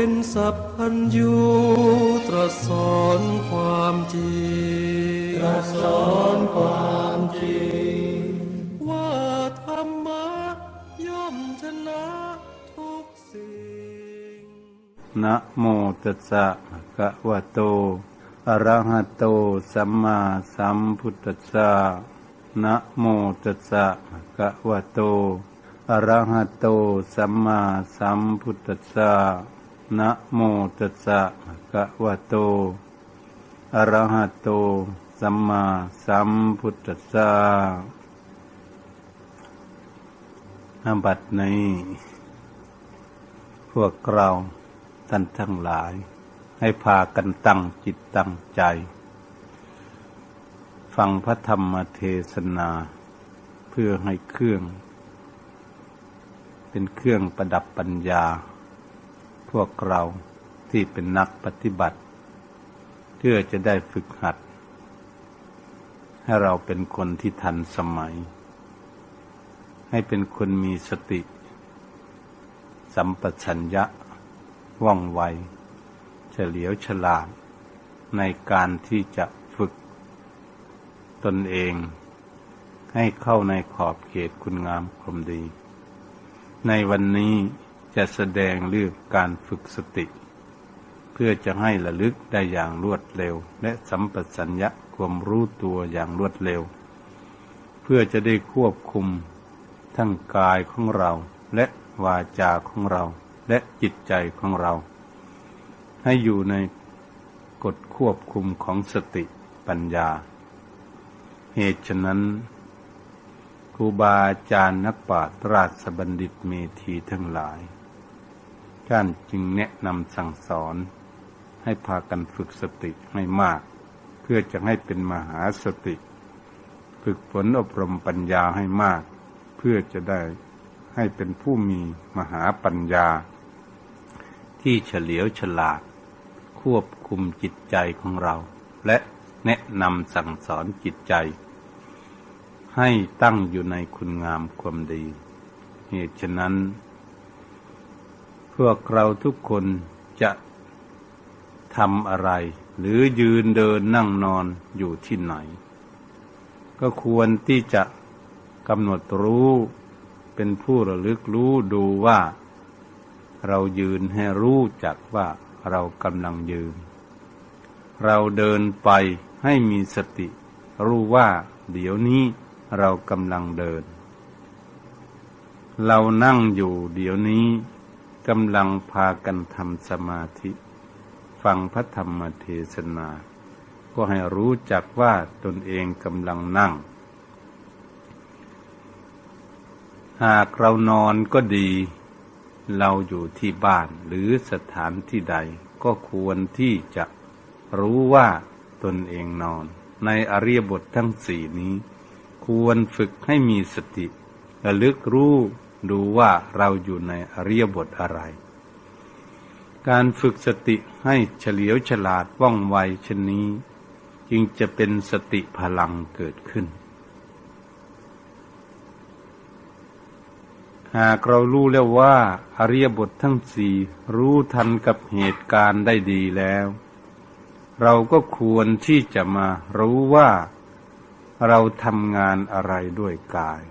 เป็นสัพพัญญูตรัสสอนความจริงตรัสสอนความจริง ว่าธรรมะย่อมชนะทุกสิ่ง นะโมตัสสะภะคะวะโต อะระหะโต สัมมาสัมพุทธัสสะนะโมตัสสะภะคะวะโตอะระหะโต สัมมาสัมพุทธัสสะ นะโมตัสสะภะคะวะโต อะระหะโต สัมมาสัมพุทธัสสะณบัดนี้พวกเราท่านทั้งหลาย ให้พากันตั้งจิตตั้งใจ ฟังพระธรรมเทศนา เพื่อให้เครื่อง เป็นเครื่องประดับปัญญา พวกเราที่เป็นนักปฏิบัติ เพื่อจะได้ฝึกหัด ให้เราเป็นคนที่ทันสมัย ให้เป็นคนมีสติ สัมปชัญญะ ว่องไว เฉลียวฉลาด ในการที่จะฝึก ตนเองให้เข้าในขอบเขตคุณงามความดี ในวันนี้ จะแสดงเรื่องการฝึกสติ เพื่อจะให้ระลึกได้อย่างรวดเร็ว และสัมปชัญญะความรู้ตัวอย่างรวดเร็ว เพื่อจะได้ควบคุมทั้งกายของเราและวาจาของเราและจิตใจของเรา ให้อยู่ในกฎควบคุมของสติปัญญา เหตุฉะนั้นครูบาอาจารย์นักปราชญ์ราชบัณฑิตเมธีทั้งหลาย ท่านจึงแนะนำสั่งสอน ให้พากันฝึกสติให้มาก เพื่อจะให้เป็นมหาสติ ฝึกฝนอบรมปัญญาให้มาก เพื่อจะได้ให้เป็นผู้มีมหาปัญญา ที่เฉลียวฉลาด ควบคุมจิตใจของเรา และแนะนำสั่งสอนจิตใจ ให้ตั้งอยู่ในคุณงามความดี เหตุฉะนั้น พวกเราทุกคนจะทำอะไร หรือยืนเดินนั่งนอนอยู่ที่ไหน ก็ควรที่จะกำหนดรู้เป็นผู้ระลึกรู้ดูว่า เรายืนให้รู้จักว่าเรากำลังยืน เราเดินไปให้มีสติ รู้ว่าเดี๋ยวนี้เรากำลังเดิน เรานั่งอยู่เดี๋ยวนี้ กำลังพากันทำสมาธิ ฟังพระธรรมเทศนา ก็ให้รู้จักว่าตนเองกำลังนั่ง หากเรานอนก็ดี เราอยู่ที่บ้านหรือสถานที่ใด ก็ควรที่จะรู้ว่าตนเองนอน ในอริยบททั้งสี่นี้ ควรฝึกให้มีสติระลึกรู้ ดูว่าเราอยู่ในอริยบทอะไร การฝึกสติให้เฉลียวฉลาดว่องไวเช่นนี้ จึงจะเป็นสติพลังเกิดขึ้น หากเรารู้แล้วว่าอริยบททั้งสี่รู้ทันกับเหตุการณ์ได้ดีแล้ว เราก็ควรที่จะมารู้ว่าเราทำงานอะไรด้วยกาย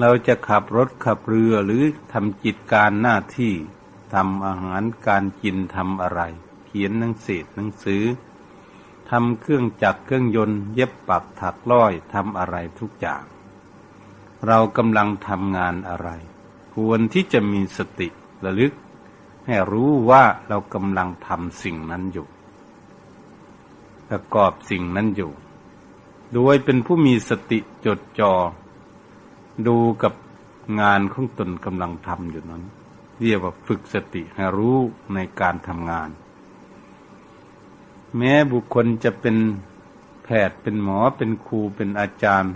เราจะขับรถขับเรือหรือทำจิตการหน้าที่ทำอาหารการกินทำอะไร เขียนหนังสือหนังสือทำเครื่องจักรเครื่องยนต์ เย็บปักถักร้อยทำอะไรทุกอย่าง เรากำลังทำงานอะไร ควรที่จะมีสติระลึก ให้รู้ว่าเรากำลังทำสิ่งนั้นอยู่ ประกอบสิ่งนั้นอยู่ โดยเป็นผู้มีสติจดจอ่อ ดูกับงานของตนกำลังทำอยู่นั้น เรียกว่าฝึกสติให้รู้ในการทำงาน แม้บุคคลจะเป็นแพทย์เป็นหมอเป็นครูเป็นอาจารย์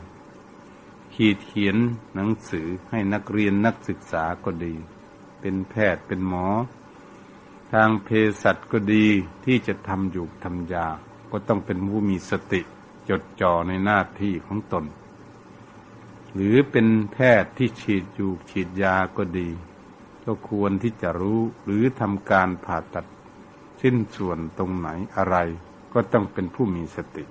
ขีดเขียนหนังสือให้นักเรียนนักศึกษาก็ดี เป็นแพทย์เป็นหมอ ทางเภสัชก็ดีที่จะทำอยู่ทำยา ก็ต้องเป็นผู้มีสติจดจ่อในหน้าที่ของตน หรือเป็นแพทย์ที่ฉีดอยู่ฉีดยาก็ดี ก็ควรที่จะรู้หรือทำการผ่าตัด ชิ้นส่วนตรงไหนอะไร ก็ต้องเป็นผู้มีสติ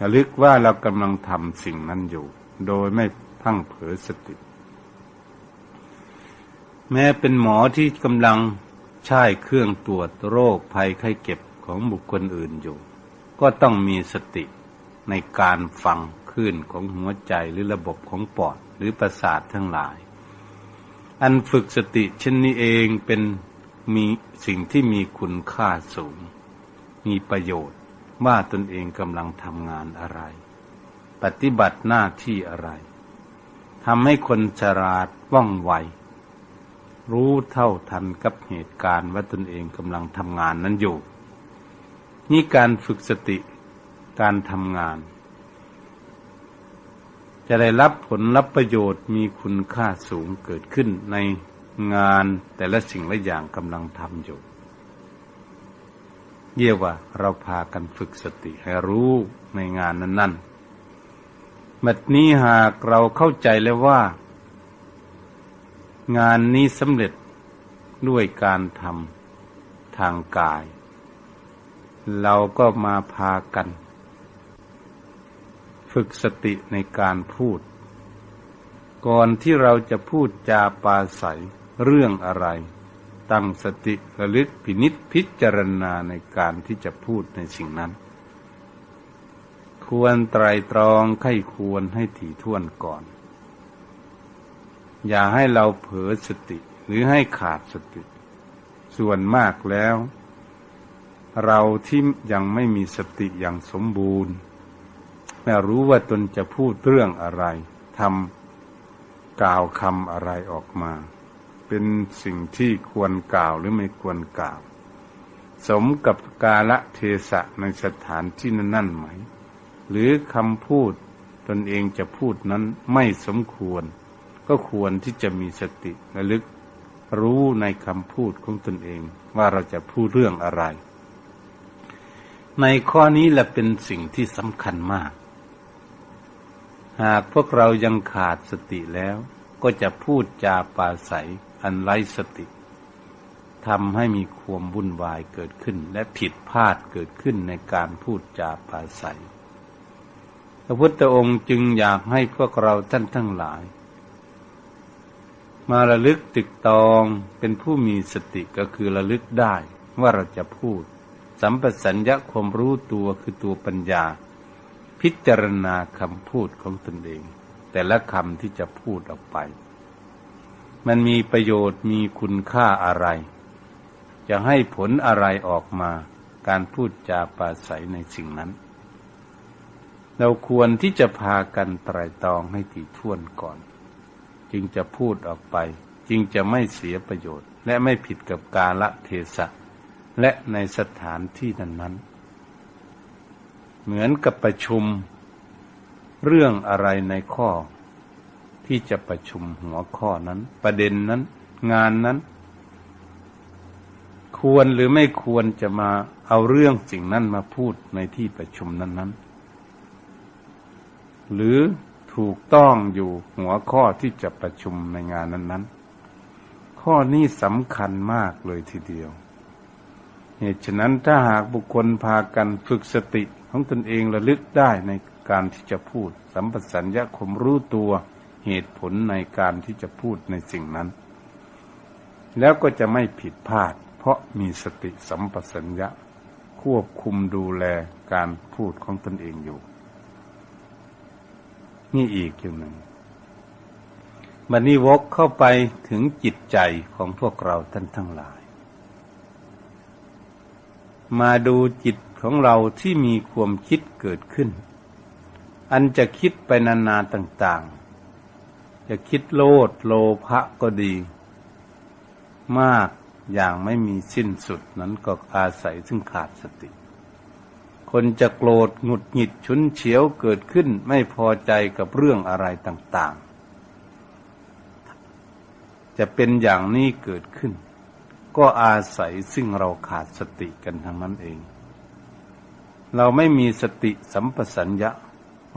ระลึกว่าเรากำลังทำสิ่งนั้นอยู่ โดยไม่พังเผลอสติ แม้เป็นหมอที่กำลังใช้เครื่องตรวจโรคภัยไข้เจ็บของบุคคลอื่นอยู่ ก็ต้องมีสติในการฟัง ลื่นของหัวใจหรือระบบของปอดหรือประสาททั้งหลาย อันฝึกสติเช่นนี้เองเป็นมีสิ่งที่มีคุณค่าสูง มีประโยชน์ว่าตนเองกำลังทำงานอะไร ปฏิบัติหน้าที่อะไรทำให้คนฉลาดว่องไว รู้เท่าทันกับเหตุการณ์ว่าตนเองกำลังทำงานนั้นอยู่ นี่การฝึกสติการทำงาน จะได้รับผลรับประโยชน์มีคุณค่าสูงเกิดขึ้นในงานแต่ละสิ่งละอย่างกำลังทำอยู่ เยี่ยว่าเราพากันฝึกสติให้รู้ในงานนั้นๆบัดนี้หากเราเข้าใจแล้วว่า งานนี้สำเร็จด้วยการทำทางกาย เราก็มาพากัน ฝึกสติในการพูด ก่อนที่เราจะพูดจาปาศัยเรื่องอะไร ตั้งสติระลึกพินิษพิจารณาในการที่จะพูดในสิ่งนั้น ควรไตรตรองไข้ควรให้ถี่ถ้วนก่อน อย่าให้เราเผลอสติหรือให้ขาดสติ ส่วนมากแล้ว เราที่ยังไม่มีสติอย่างสมบูรณ์ ไม่รู้ว่าตนจะพูดเรื่องอะไรทำกล่าวคำอะไรออกมา เป็นสิ่งที่ควรกล่าวหรือไม่ควรกล่าว สมกับกาละเทศะในสถานที่นั้นๆไหม หรือคำพูดตนเองจะพูดนั้นไม่สมควร ก็ควรที่จะมีสติระลึกรู้ในคำพูดของตนเองว่าเราจะพูดเรื่องอะไร ในข้อนี้แหละเป็นสิ่งที่สำคัญมาก หากพวกเรายังขาดสติแล้ว ก็จะพูดจาปาศัยอันไร้สติทำให้มีความวุ่นวายเกิดขึ้น และผิดพลาดเกิดขึ้นในการพูดจาปาศัย พระพุทธองค์จึงอยากให้พวกเราท่านทั้งหลาย มาระลึกตึกตองเป็นผู้มีสติก็คือระลึกได้ว่าเราจะพูด สัมปสัญญะความรู้ตัวคือตัวปัญญา พิจารณาคำพูดของตนเอง แต่ละคำที่จะพูดออกไป มันมีประโยชน์มีคุณค่าอะไร จะให้ผลอะไรออกมา การพูดจาปาศัยในสิ่งนั้น เราควรที่จะพากันไตรตรองให้ถี่ถ้วนก่อน จึงจะพูดออกไป จึงจะไม่เสียประโยชน์ และไม่ผิดกับกาละเทศะและในสถานที่นั้นๆ เหมือนกับประชุม เรื่องอะไรในข้อ ที่จะประชุมหัวข้อนั้น ประเด็นนั้น งานนั้น ควรหรือไม่ควรจะมาเอาเรื่องสิ่งนั้นมาพูดในที่ประชุมนั้น ๆ หรือถูกต้องอยู่หัวข้อที่จะประชุมในงานนั้น ๆ ข้อนี้สำคัญมากเลยทีเดียวเหตุฉะนั้นถ้าหากบุคคลพากันฝึกสติ ของตนเองระลึกได้ในการที่จะพูด สัมปสัญญะคมรู้ตัวเหตุผลในการที่จะพูดในสิ่งนั้น แล้วก็จะไม่ผิดพลาด เพราะมีสติสัมปชัญญะ ควบคุมดูแลการพูดของตนเองอยู่ นี่อีกอย่างหนึ่งบันนี้วกเข้าไปถึงจิตใจของพวกเราท่านทั้งหลาย มาดูจิต ของเราที่มีความคิดเกิดขึ้น อันจะคิดไปนานาต่าง ๆ จะคิดโลดโลภะก็ดี มากอย่างไม่มีสิ้นสุดนั้นก็อาศัยซึ่งขาดสติ คนจะโกรธหงุดหงิดฉุนเฉียวเกิดขึ้นไม่พอใจกับเรื่องอะไรต่าง ๆ จะเป็นอย่างนี้เกิดขึ้น ก็อาศัยซึ่งเราขาดสติกันทั้งนั้นเอง เราไม่มีสติสัมปสัญญะ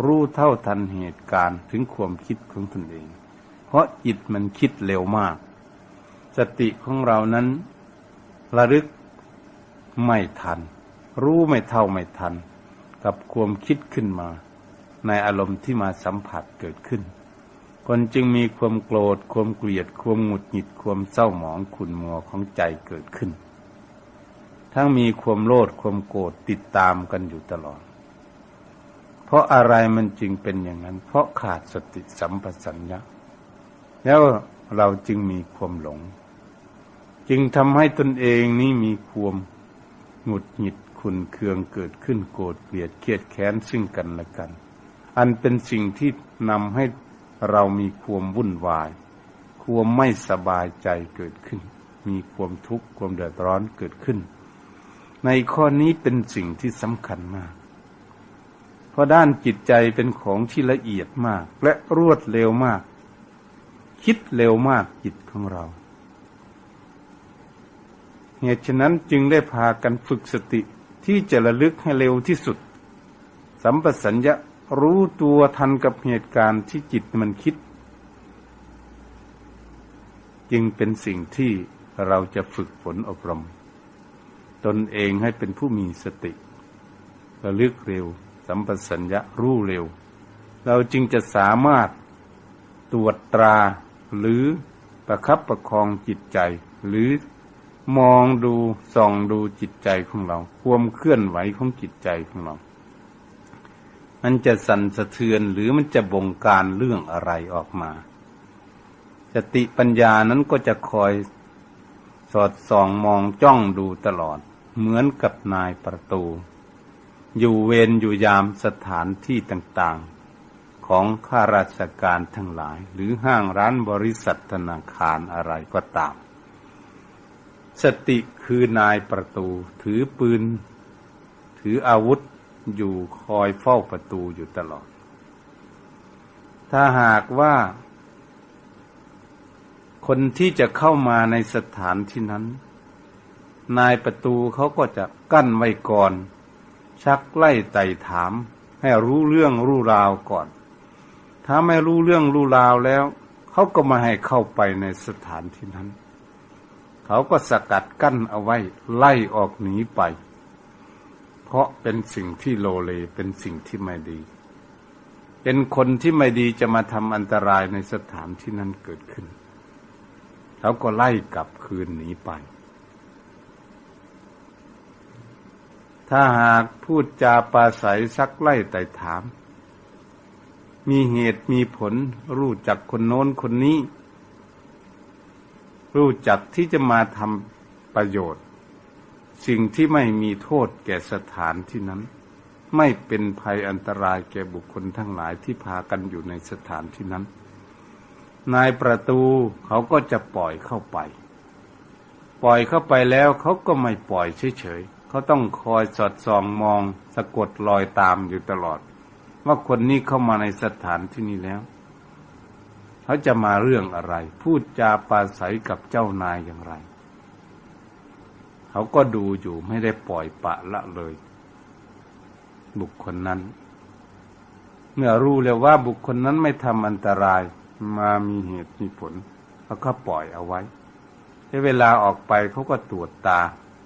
รู้เท่าทันเหตุการณ์ถึงความคิดของตนเอง เพราะจิตมันคิดเร็วมาก สติของเรานั้น ระลึกไม่ทัน รู้ไม่เท่าไม่ทัน กับความคิดขึ้นมา ในอารมณ์ที่มาสัมผัสเกิดขึ้น คนจึงมีความโกรธ ความเกลียด ความหงุดหงิด ความเศร้าหมองขุ่นมัวของใจเกิดขึ้น ทั้งมีความโลดความโกรธติดตามกันอยู่ตลอด เพราะอะไรมันจึงเป็นอย่างนั้น เพราะขาดสติสัมปชัญญะแล้วเราจึงมีความหลง จึงทำให้ตนเองนี้มีความหงุดหงิดขุนเคืองเกิดขึ้นโกรธเกลียดเครียดแค้นซึ่งกันและกัน อันเป็นสิ่งที่นำให้เรามีความวุ่นวาย ความไม่สบายใจเกิดขึ้น มีความทุกข์ความเดือดร้อนเกิดขึ้น ในข้อนี้เป็นสิ่งที่สำคัญมาก เพราะด้านจิตใจเป็นของที่ละเอียดมาก และรวดเร็วมาก คิดเร็วมากจิตของเราเหตุฉะนั้นจึงได้พากันฝึกสติที่จะระลึกให้เร็วที่สุด สัมปสัญญะรู้ตัวทันกับเหตุการณ์ที่จิตมันคิด จึงเป็นสิ่งที่เราจะฝึกฝนอบรม ตนเองให้เป็นผู้มีสติระลึกเร็ว สัมปสัญญะรู้เร็ว เราจึงจะสามารถตรวจตราหรือประคับประคองจิตใจ หรือมองดูส่องดูจิตใจของเรา ความเคลื่อนไหวของจิตใจของเรา มันจะสั่นสะเทือนหรือมันจะบงการเรื่องอะไรออกมา สติปัญญานั้นก็จะคอยสอดส่องมองจ้องดูตลอด เหมือนกับนายประตู อยู่เวรอยู่ยามสถานที่ต่างๆ ของข้าราชการทั้งหลาย หรือห้างร้านบริษัทธนาคารอะไรก็ตาม สติคือนายประตูถือปืน ถืออาวุธอยู่คอยเฝ้าประตูอยู่ตลอด ถ้าหากว่า คนที่จะเข้ามาในสถานที่นั้น นายประตูเขาก็จะกั้นไว้ก่อน ชักไล่ไต่ถาม ให้รู้เรื่องรู้ราวก่อน ถ้าไม่รู้เรื่องรู้ราวแล้วเขาก็มาให้เข้าไปในสถานที่นั้น เขาก็สกัดกั้นเอาไว้ ไล่ออกหนีไป เพราะเป็นสิ่งที่โลเลเป็นสิ่งที่ไม่ดี เป็นคนที่ไม่ดีจะมาทำอันตรายในสถานที่นั้นเกิดขึ้น เขาก็ไล่กลับคืนหนีไป ถ้าหากพูดจาปาศัยซักไล่ไต่ถาม มีเหตุมีผลรู้จักคนโน้นคนนี้ รู้จักที่จะมาทำประโยชน์ สิ่งที่ไม่มีโทษแก่สถานที่นั้น ไม่เป็นภัยอันตรายแก่บุคคลทั้งหลายที่พากันอยู่ในสถานที่นั้น นายประตูเขาก็จะปล่อยเข้าไป ปล่อยเข้าไปแล้วเขาก็ไม่ปล่อยเฉยๆ เขาต้องคอยสอดส่องมองสะกดรอยตามอยู่ตลอด ว่าคนนี้เข้ามาในสถานที่นี้แล้ว เขาจะมาเรื่องอะไร พูดจาปาศัยกับเจ้านายอย่างไร เขาก็ดูอยู่ไม่ได้ปล่อยปะละเลย บุคคลนั้น เมื่อรู้แล้วว่าบุคคลนั้นไม่ทำอันตรายมามีเหตุมีผลเขาก็ปล่อยเอาไว้ใช้เวลาออกไปเขาก็ตรวจตา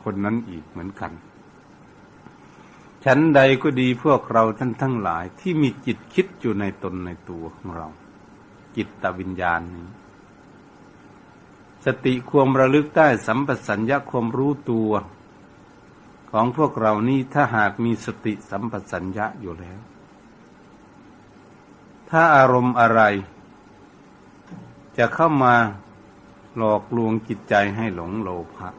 คนนั้นอีกเหมือนกัน ฉันใดก็ดีพวกเราท่านทั้งหลายที่มีจิตคิดอยู่ในตนในตัวของเรา จิตตวิญญาณนี้ สติความระลึกได้สัมปสัญญะความรู้ตัว ของพวกเรานี้ถ้าหากมีสติสัมปสัญญะอยู่แล้ว ถ้าอารมณ์อะไร จะเข้ามาหลอกลวงจิตใจให้หลงโลภะ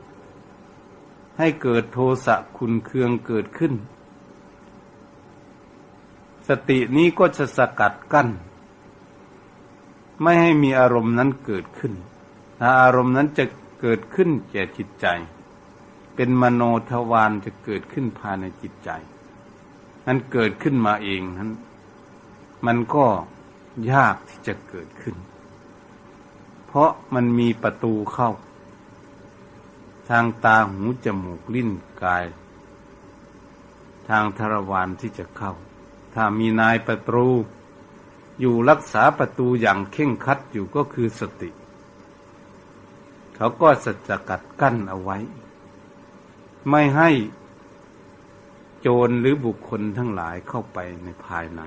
ให้เกิดโทสะคุณเคืองเกิดขึ้น สตินี้ก็จะสกัดกั้น ไม่ให้มีอารมณ์นั้นเกิดขึ้นถ้าอารมณ์นั้นจะเกิดขึ้นแก่จิตใจ เป็นมโนทวารจะเกิดขึ้นภายในจิตใจ นั้นเกิดขึ้นมาเองนั้น มันก็ยากที่จะเกิดขึ้น เพราะมันมีประตูเข้า ทางตาหูจมูกลิ้นกาย ทางทรวารที่จะเข้า ถ้ามีนายประตูอยู่รักษาประตูอย่างเข่งคัดอยู่ก็คือสติ เขาก็สจกัดกั้นเอาไว้ ไม่ให้โจรหรือบุคคลทั้งหลายเข้าไปในภายใน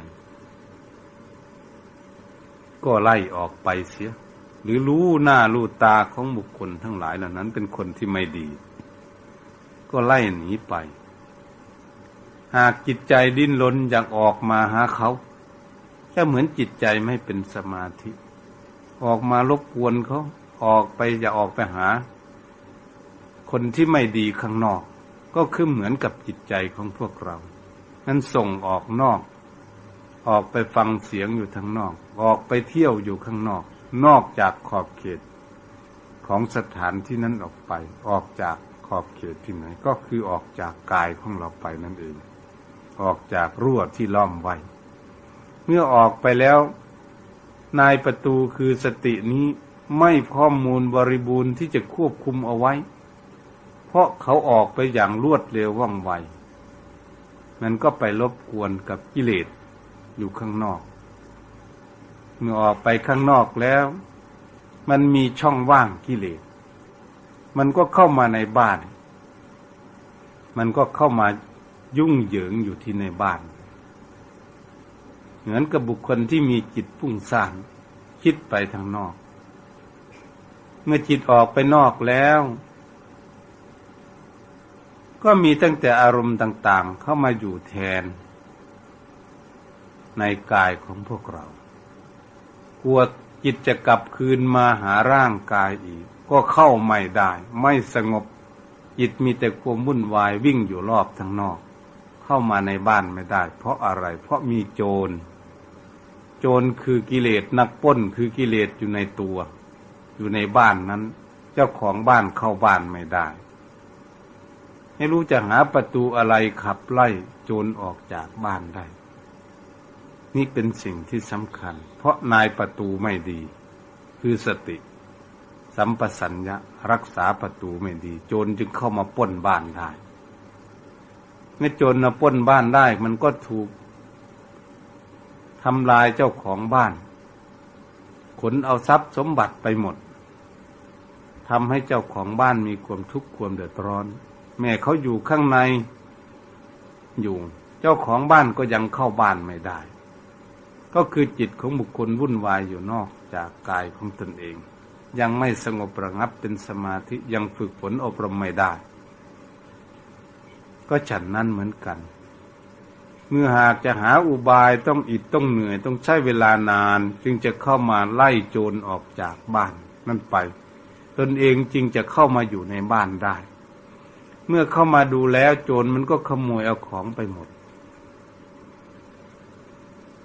ก็ไล่ออกไปเสีย หรือรู้หน้ารู้ตาของบุคคลทั้งหลายเหล่านั้นเป็นคนที่ไม่ดี ก็ไล่หนีไป หากจิตใจดิ้นรนอยากออกมาหาเขาก็เหมือนจิตใจไม่เป็นสมาธิ ออกมารบกวนเขาออกไปจะออกไปหา คนที่ไม่ดีข้างนอก ก็คือเหมือนกับจิตใจของพวกเรา นั้นส่งออกนอก ออกไปฟังเสียงอยู่ทางนอก ออกไปเที่ยวอยู่ข้างนอก นอกจากขอบเขตของสถานที่นั้นออกไป ออกจากขอบเขตที่ไหน ก็คือออกจากกายของเราไปนั่นเอง ออกจากรั่วที่ล้อมไว้ เมื่อออกไปแล้ว นายประตูคือสตินี้ไม่ข้อมูลบริบูรณ์ที่จะควบคุมเอาไว้ เพราะเขาออกไปอย่างรวดเร็วว่องไวมันก็ไปรบกวนกับกิเลสอยู่ข้างนอก เมื่อออกไปข้างนอกแล้ว มันมีช่องว่างกิเลส มันก็เข้ามาในบ้าน มันก็เข้ามายุ่งเหยิงอยู่ที่ในบ้าน เหมือนกับบุคคลที่มีจิตพุ่งซ่านคิดไปทางนอก เมื่อจิตออกไปนอกแล้ว ก็มีตั้งแต่อารมณ์ต่าง ๆ เข้ามาอยู่แทน ในกายของพวกเรา ลัวจิตจะกลับคืนมาหาร่างกายอีก ก็เข้าไม่ได้ ไม่สงบ จิตมีแต่ความวุ่นวายวิ่งอยู่รอบทางนอก เข้ามาในบ้านไม่ได้ เพราะอะไร เพราะมีโจร โจรคือกิเลสนักป้นคือกิเลสอยู่ในตัว อยู่ในบ้านนั้น เจ้าของบ้านเข้าบ้านไม่ได้ ไม่รู้จะหาประตูอะไรขับไล่โจรออกจากบ้านได้ นี่เป็นสิ่งที่สำคัญเพราะนายประตูไม่ดี คือสติ สัมปสัญญะรักษาประตูไม่ดี โจรจึงเข้ามาป้นบ้านได้เมื่อโจรมาป้นบ้านได้ มันก็ถูกทำลายเจ้าของบ้าน ขนเอาทรัพย์สมบัติไปหมดทำให้เจ้าของบ้านมีความทุกข์ความเดือดร้อน แม่เขาอยู่ข้างในอยู่ เจ้าของบ้านก็ยังเข้าบ้านไม่ได้ ก็คือจิตของบุคคลวุ่นวายอยู่นอกจากกายของตนเอง ยังไม่สงบระงับเป็นสมาธิยังฝึกฝนอบรมไม่ได้ ก็ฉันนั้นเหมือนกัน เมื่อหากจะหาอุบายต้องอิดต้องเหนื่อยต้องใช้เวลานาน จึงจะเข้ามาไล่โจรออกจากบ้านนั่นไป ตนเองจึงจะเข้ามาอยู่ในบ้านได้ เมื่อเข้ามาดูแล้วโจรมันก็ขโมยเอาของไปหมด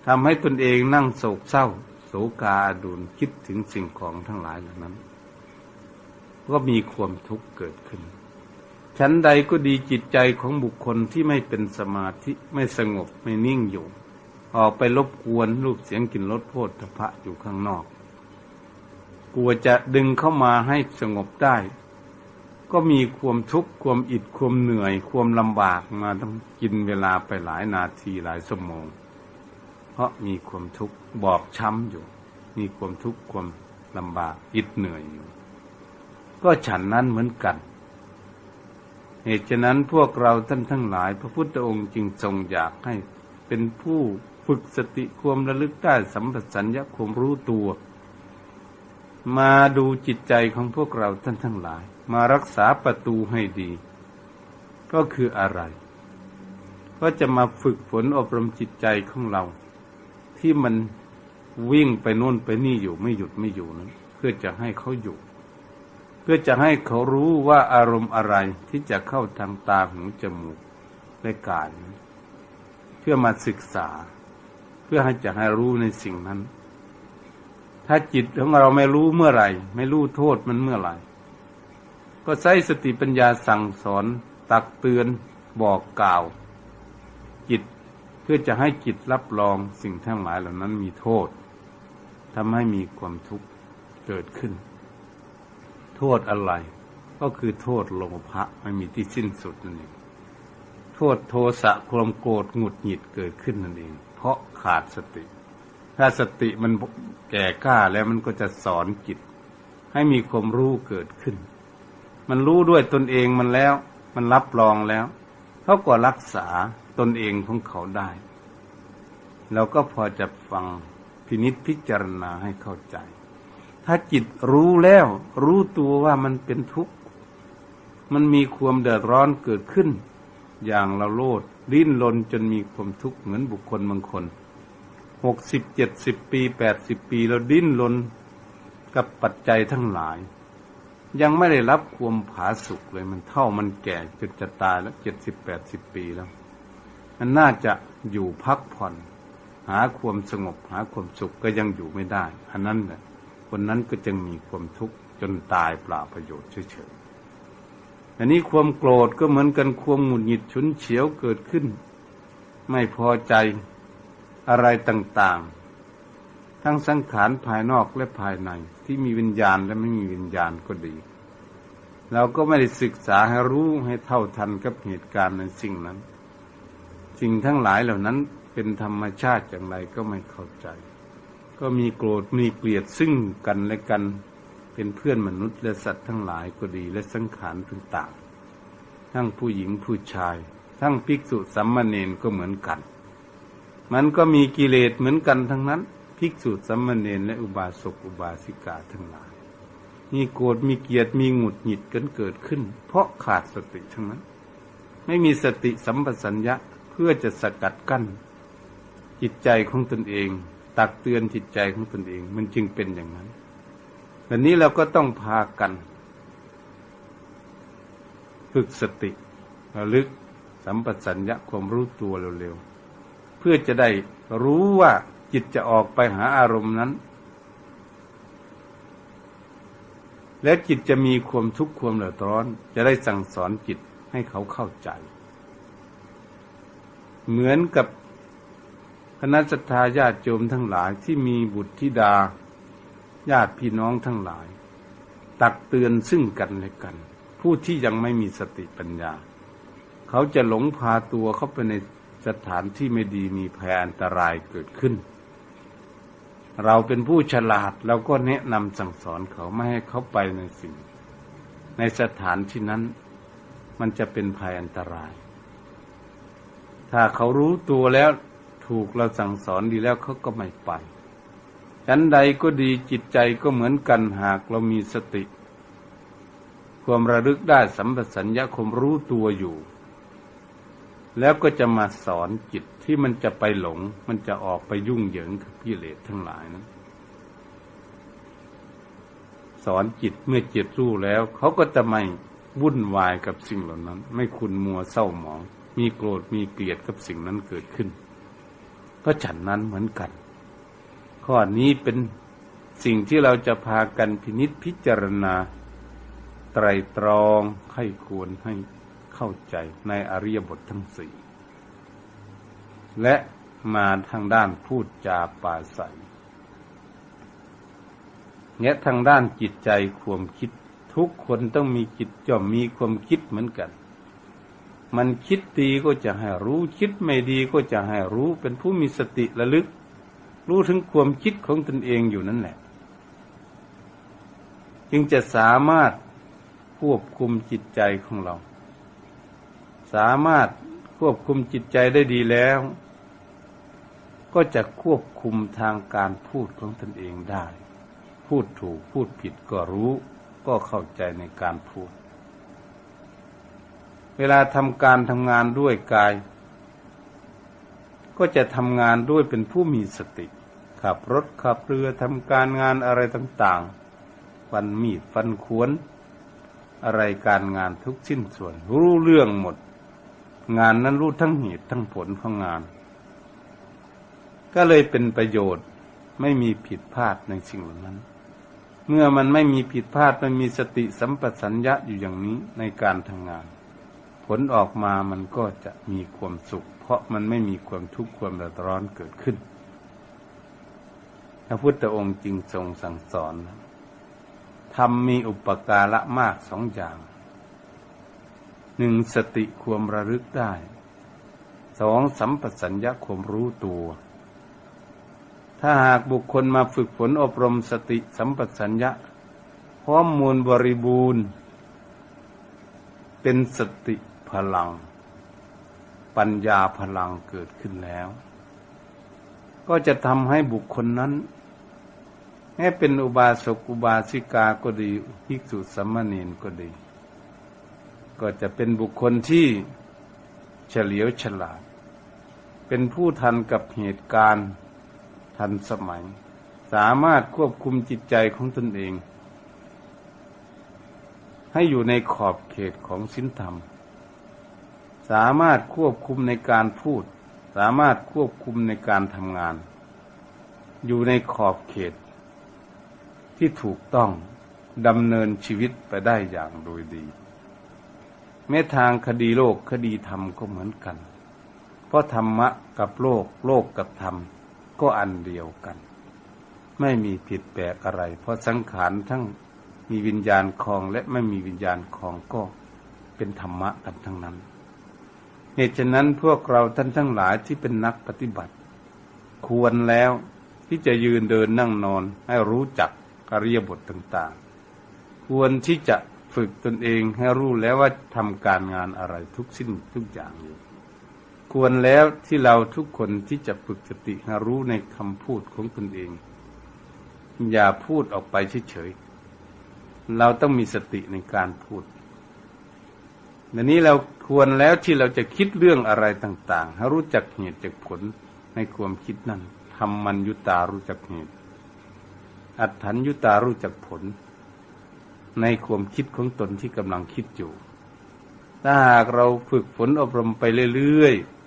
ทำให้ตนเองนั่งโศกเศร้า โศกาดุลคิดถึงสิ่งของทั้งหลายเหล่านั้น ก็มีความทุกข์เกิดขึ้น ชั้นใดก็ดีจิตใจของบุคคลที่ไม่เป็นสมาธิไม่สงบไม่นิ่งอยู่ ออกไปรบกวนรูปเสียงกลิ่นรสโพธพะอยู่ข้างนอก กลัวจะดึงเข้ามาให้สงบได้ ก็มีความทุกข์ความอิดความเหนื่อย ความลำบากมาต้องกินเวลาไปหลายนาทีหลายชั่วโมง เพราะมีความทุกข์บอบช้ำอยู่ มีความทุกข์ความลำบากอิดเหนื่อยอยู่ ก็ฉันนั้นเหมือนกัน เหตุฉะนั้นพวกเราท่านทั้งหลาย พระพุทธองค์จึงทรงอยากให้เป็นผู้ฝึกสติความระลึกได้สัมปชัญญะความรู้ตัว มาดูจิตใจของพวกเราท่านทั้งหลาย มารักษาประตูให้ดี ก็คืออะไร ก็จะมาฝึกฝนอบรมจิตใจของเรา ที่มันวิ่งไปโน่นไปนี่อยู่ไม่หยุดไม่อยู่นั้น เพื่อจะให้เขาอยู่ เพื่อจะให้เขารู้ว่าอารมณ์อะไรที่จะเข้าทางตาหูจมูกและกายเพื่อมาศึกษา เพื่อให้จะให้รู้ในสิ่งนั้น ถ้าจิตของเราไม่รู้เมื่อไหร่ ไม่รู้โทษมันเมื่อไหร่ ก็ใช้สติปัญญาสั่งสอน ตักเตือนบอกกล่าว จิต เพื่อจะให้จิตรับรองสิ่งทั้งหลายเหล่านั้นมีโทษทำให้มีความทุกข์เกิดขึ้น โทษอะไร ก็คือโทษโลภะไม่มีที่สิ้นสุดนั่นเองโทษโทสะความโกรธหงุดหงิดเกิดขึ้นนั่นเอง เพราะขาดสติ ถ้าสติมันแก่กล้าแล้วมันก็จะสอนจิต ให้มีความรู้เกิดขึ้น มันรู้ด้วยตนเองมันแล้ว มันรับรองแล้ว เขาก็รักษาตนเองของเขาได้ เราก็พอจะฟังพินิษพิจารณาให้เข้าใจ ถ้าจิตรู้แล้ว รู้ตัวว่ามันเป็นทุกข์ มันมีความเดือดร้อนเกิดขึ้น อย่างเราโลดดิ้นรนจนมีความทุกข์เหมือนบุคคลบางคนหกสิบเจ็ดสิบปีแปดสิบปีเราดิ้นรนกับปัจจัยทั้งหลาย ยังไม่ได้รับความผาสุกเลยมันเท่ามันแก่จนจะตายแล้วเจ็ดสิบแปดสิบปีแล้ว มันน่าจะอยู่พักผ่อน หาความสงบหาความสุขก็ยังอยู่ไม่ได้ อันนั้นแหละคนนั้นก็จึงมีความทุกข์จนตายเปล่าประโยชน์เฉยๆอันนี้ความโกรธก็เหมือนกันความหงุดหงิดฉุนเฉียวเกิดขึ้น ไม่พอใจอะไรต่างๆ ทั้งสังขารภายนอกและภายใน ที่มีวิญญาณและไม่มีวิญญาณก็ดี เราก็ไม่ได้ศึกษาให้รู้ให้เท่าทันกับเหตุการณ์ในสิ่งนั้น สิ่งทั้งหลายเหล่านั้นเป็นธรรมชาติอย่างไรก็ไม่เข้าใจ ก็มีโกรธมีเกลียดซึ่งกันและกันเป็นเพื่อนมนุษย์และสัตว์ทั้งหลายก็ดีและสังขารต่างๆทั้งผู้หญิงผู้ชาย ทั้งภิกษุสัมมาเนนก็เหมือนกัน มันก็มีกิเลสเหมือนกันทั้งนั้น ภิกษุสัมมาเนนและอุบาสกอุบาสิกาทั้งหลาย มีโกรธมีเกียรติมีหงุดหงิดกันเกิดขึ้น เพราะขาดสติทั้งนั้น ไม่มีสติสัมปสัญญะเพื่อจะสกัดกั้น จิตใจของตนเอง ตักเตือนจิตใจของตนเอง มันจึงเป็นอย่างนั้นแบบนี้เราก็ต้องพากันฝึกสติระลึกสัมปสัญญะความรู้ตัวเร็วๆ เพื่อจะได้รู้ว่า จิตจะออกไปหาอารมณ์นั้น และจิตจะมีความทุกข์ความเดือดร้อน จะได้สั่งสอนจิตให้เขาเข้าใจ เหมือนกับคณะสัตยาญาติโยมทั้งหลายที่มีบุตรธิดา ญาติพี่น้องทั้งหลาย ตักเตือนซึ่งกันและกัน ผู้ที่ยังไม่มีสติปัญญา เขาจะหลงพาตัวเข้าไปในสถานที่ไม่ดีมีภัยอันตรายเกิดขึ้น เราเป็นผู้ฉลาดเราก็แนะนำสั่งสอนเขาไม่ให้เขาไปในสิ่ง ในสถานที่นั้น มันจะเป็นภัยอันตราย ถ้าเขารู้ตัวแล้วถูกเราสั่งสอนดีแล้วเขาก็ไม่ไปฉันใดก็ดีจิตใจก็เหมือนกันหากเรามีสติ ความระลึกได้สัมปสัญญาความรู้ตัวอยู่ แล้วก็จะมาสอนจิต ที่มันจะไปหลง มันจะออกไปยุ่งเหยิงกับกิเลสทั้งหลายนั้นสอนจิตเมื่อจิตรู้แล้ว เขาก็จะไม่วุ่นวายกับสิ่งเหล่านั้น ไม่คุณมัวเศร้าหมอง มีโกรธมีเกลียดกับสิ่งนั้นเกิดขึ้น ก็ฉันนั้นเหมือนกัน ข้อนี้เป็นสิ่งที่เราจะพากันพินิษพิจารณา ไตรตรองให้ควรให้เข้าใจในอริยบททั้งสี่ และมาทางด้านพูดจาปาศัยเนี่ยทางด้านจิตใจความคิด ทุกคนต้องมีจิตจ่อมมีความคิดเหมือนกัน มันคิดดีก็จะให้รู้คิดไม่ดีก็จะให้รู้เป็นผู้มีสติระลึก รู้ถึงความคิดของตนเองอยู่นั่นแหละ จึงจะสามารถควบคุมจิตใจของเรา สามารถควบคุมจิตใจได้ดีแล้ว ก็จะควบคุมทางการพูดของตนเองได้ พูดถูกพูดผิดก็รู้ ก็เข้าใจในการพูด เวลาทำการทำงานด้วยกาย ก็จะทำงานด้วยเป็นผู้มีสติ ขับรถขับเรือทำการงานอะไรต่างๆ ฟันมีดฟันขวน อะไรการงานทุกชิ้นส่วน รู้เรื่องหมด งานนั้นรู้ทั้งเหตุทั้งผลของงาน ก็เลยเป็นประโยชน์ไม่มีผิดพลาดในสิ่งเหล่านั้น เมื่อมันไม่มีผิดพลาดมันมีสติสัมปชัญญะอยู่อย่างนี้ในการทำงาน ผลออกมามันก็จะมีความสุข เพราะมันไม่มีความทุกข์ความเดือดร้อนเกิดขึ้นพระพุทธองค์จึงทรงสั่งสอนทำมีอุปการะมากสองอย่างหนึ่งสติความระลึกได้สองสัมปสัญญะความรู้ตัว ถ้าหากบุคคลมาฝึกฝนอบรมสติสัมปสัญญะพร้อมมูลบริบูรณ์ เป็นสติพลัง ปัญญาพลังเกิดขึ้นแล้ว ก็จะทำให้บุคคลนั้นให้เป็นอุบาสกอุบาสิกาก็ดีภิกษุสามเณรก็ดี ก็จะเป็นบุคคลที่เฉลียวฉลาด เป็นผู้ทันกับเหตุการณ์ ทันสมัย สามารถควบคุมจิตใจของตนเอง ให้อยู่ในขอบเขตของศีลธรรม สามารถควบคุมในการพูด สามารถควบคุมในการทำงาน อยู่ในขอบเขต ที่ถูกต้องดำเนินชีวิตไปได้อย่างโดยดีแม้ทางคดีโลกคดีธรรมก็เหมือนกัน เพราะธรรมะกับโลกโลกกับธรรม ก็อันเดียวกัน ไม่มีผิดแปลกอะไร เพราะสังขารทั้งมีวิญญาณคลองและไม่มีวิญญาณคลองก็เป็นธรรมะกันทั้งนั้นเหตุฉะนั้นพวกเราท่านทั้งหลายที่เป็นนักปฏิบัติ ควรแล้วที่จะยืนเดินนั่งนอนให้รู้จักอริยบทต่างๆ ควรที่จะฝึกตนเองให้รู้แล้วว่าทำการงานอะไรทุกสิ้นทุกอย่างอยู่ ควรแล้วที่เราทุกคนที่จะฝึกสติห้รู้ในคำพูดของตนเอง อย่าพูดออกไปเฉยๆเราต้องมีสติในการพูดดังนี้เราควรแล้วที่เราจะคิดเรื่องอะไรต่างๆให้รู้จักเหตุจากผลในความคิดนั้นทำมันยุตารู้จักเหตุ อัตถัญยุตารู้จักผล ในความคิดของตนที่กำลังคิดอยู่ ถ้าหากเราฝึกฝนอบรมไปเรื่อยๆ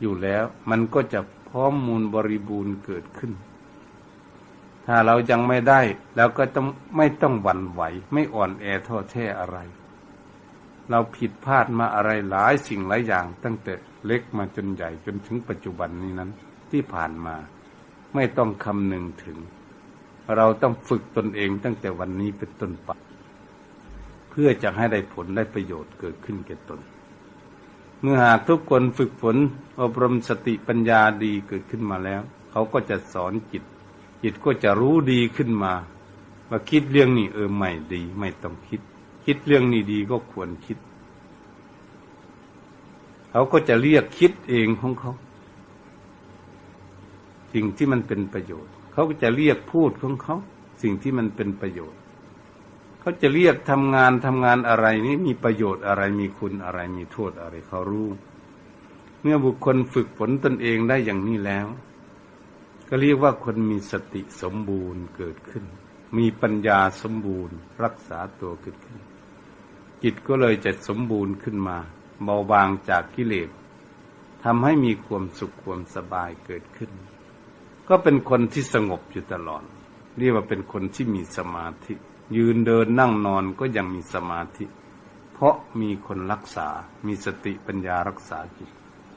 อยู่แล้ว มันก็จะพร้อมมูลบริบูรณ์เกิดขึ้น ถ้าเรายังไม่ได้เราก็ต้องไม่ต้องหวั่นไหว ไม่อ่อนแอท้อแท้อะไร เราผิดพลาดมาอะไรหลายสิ่งหลายอย่าง ตั้งแต่เล็กมาจนใหญ่จนถึงปัจจุบันนี้นั้น ที่ผ่านมา ไม่ต้องคำนึงถึง เราต้องฝึกตนเองตั้งแต่วันนี้เป็นต้นไปเพื่อจะให้ได้ผลได้ประโยชน์เกิดขึ้นแก่ตน เมื่อหากทุกคนฝึกฝนอบรมสติปัญญาดีเกิดขึ้นมาแล้ว เขาก็จะสอนจิต จิตก็จะรู้ดีขึ้นมา ว่าคิดเรื่องนี้เออไม่ดี ไม่ต้องคิด คิดเรื่องนี้ดีก็ควรคิด เขาก็จะเรียกคิดเองของเขาสิ่งที่มันเป็นประโยชน์ เขาก็จะเรียกพูดของเขา สิ่งที่มันเป็นประโยชน์ เขาจะเรียกทำงานทำงานอะไรนี้มีประโยชน์อะไรมีคุณอะไรมีโทษอะไรเขารู้ เมื่อบุคคลฝึกฝนตนเองได้อย่างนี้แล้ว ก็เรียกว่าคนมีสติสมบูรณ์เกิดขึ้น มีปัญญาสมบูรณ์ รักษาตัวเกิดขึ้น จิตก็เลยจะสมบูรณ์ขึ้นมา เบาบางจากกิเลสทำให้มีความสุขความสบายเกิดขึ้น ก็เป็นคนที่สงบอยู่ตลอดเรียกว่าเป็นคนที่มีสมาธิ ยืนเดินนั่งนอนก็ยังมีสมาธิ เพราะมีคนรักษา มีสติปัญญารักษาจิต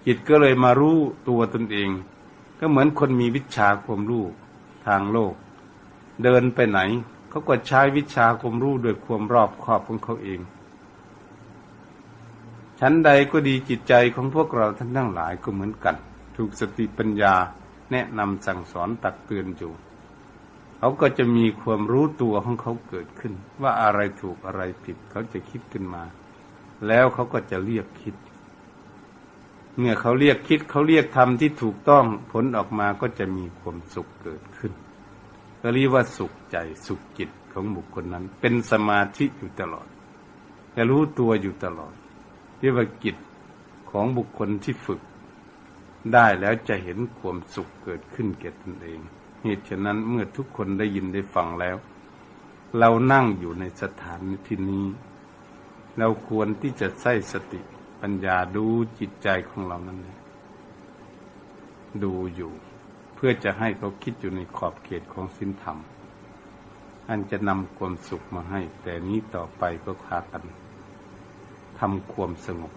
จิตก็เลยมารู้ตัวตนเอง ก็เหมือนคนมีวิชาความรู้ทางโลก เดินไปไหนเขาก็ใช้วิชาความรู้โดยความรอบคอบของเขาเอง ชั้นใดก็ดีจิตใจของพวกเราท่านทั้งหลายก็เหมือนกัน ถูกสติปัญญาแนะนำสั่งสอนตักเตือนอยู่ เขาก็จะมีความรู้ตัวของเขาเกิดขึ้น ว่าอะไรถูกอะไรผิด เขาจะคิดขึ้นมา แล้วเขาก็จะเรียกคิด เมื่อเขาเรียกคิดเขาเรียกทำที่ถูกต้องผลออกมาก็จะมีความสุขเกิดขึ้นก็เรียกว่าสุขใจสุขจิตของบุคคลนั้น เป็นสมาธิอยู่ตลอดแต่รู้ตัวอยู่ตลอด เรียกว่าจิตของบุคคลที่ฝึก ได้แล้วจะเห็นความสุขเกิดขึ้นแก่ตนเอง เหตุฉะนั้นเมื่อทุกคนได้ยินได้ฟังแล้ว เรานั่งอยู่ในสถานที่นี้ เราควรที่จะใส่สติปัญญาดูจิตใจของเรานั่นดูอยู่ เพื่อจะให้เขาคิดอยู่ในขอบเขตของสินธรรม อันจะนำความสุขมาให้ แต่นี้ต่อไปก็พากันทำความสงบ